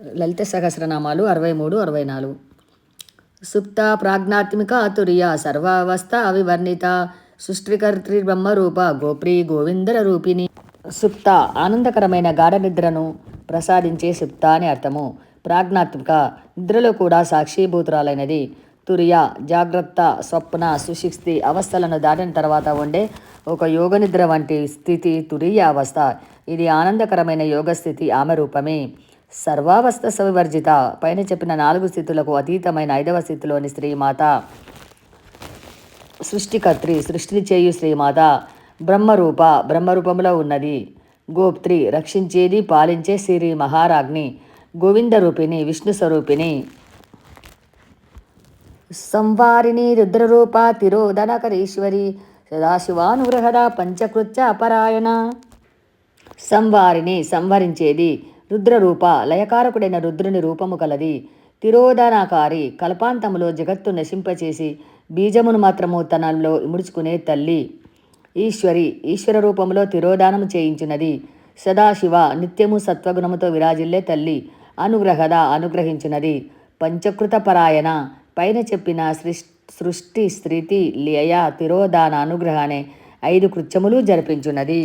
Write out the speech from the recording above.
లలిత సహస్రనామాలు అరవై మూడు అరవై నాలుగు. సుప్త ప్రాజ్ఞాత్మిక తురియ సర్వావస్థ అవివర్ణిత సృష్టికర్త్రి బ్రహ్మరూప గోప్రి గోవిందర రూపిణి సుప్త ఆనందకరమైన గాఢ నిద్రను ప్రసాదించే సుప్త అని అర్థము. ప్రాజ్ఞాత్మిక నిద్రలో కూడా సాక్షిభూతురాలైనది. తురియ జాగ్రత్త స్వప్న సుశిక్తి అవస్థలను దాటిన తర్వాత ఉండే ఒక యోగ నిద్ర వంటి స్థితి తురియ అవస్థ ఇది ఆనందకరమైన యోగ స్థితి ఆమె రూపమే. సర్వావస్థ సవివర్జిత పైన చెప్పిన నాలుగు స్థితులకు అతీతమైన ఐదవ స్థితిలోని శ్రీమాత సృష్టికర్త్రి సృష్టిని చేయు శ్రీమాత బ్రహ్మరూప బ్రహ్మరూపంలో ఉన్నది. గోప్త్రి రక్షించేది పాలించే శ్రీ మహారాజ్ని గోవింద రూపిణి విష్ణు స్వరూపిణి సంవారిణి రుద్రరూప తిరోధనకరీశ్వరి సదాశివానుగ్రహద పంచకృత్య అపరాయణ. సంవారిని సంవరించేది రుద్రరూప లయకారకుడైన రుద్రుని రూపము కలది. తిరోధనాకారి కల్పాంతములో జగత్తు నశింపచేసి బీజమును మాత్రము తనలో ఇముడుచుకునే తల్లి. ఈశ్వరి ఈశ్వర రూపంలో తిరోధానము చేయించినది. సదాశివ నిత్యము సత్వగుణముతో విరాజిల్లే తల్లి. అనుగ్రహద అనుగ్రహించినది. పంచకృత పరాయణ పైన చెప్పిన సృష్టి స్థితి లయ తిరోధాన అనుగ్రహానే ఐదు కృత్యములు జరిపించున్నది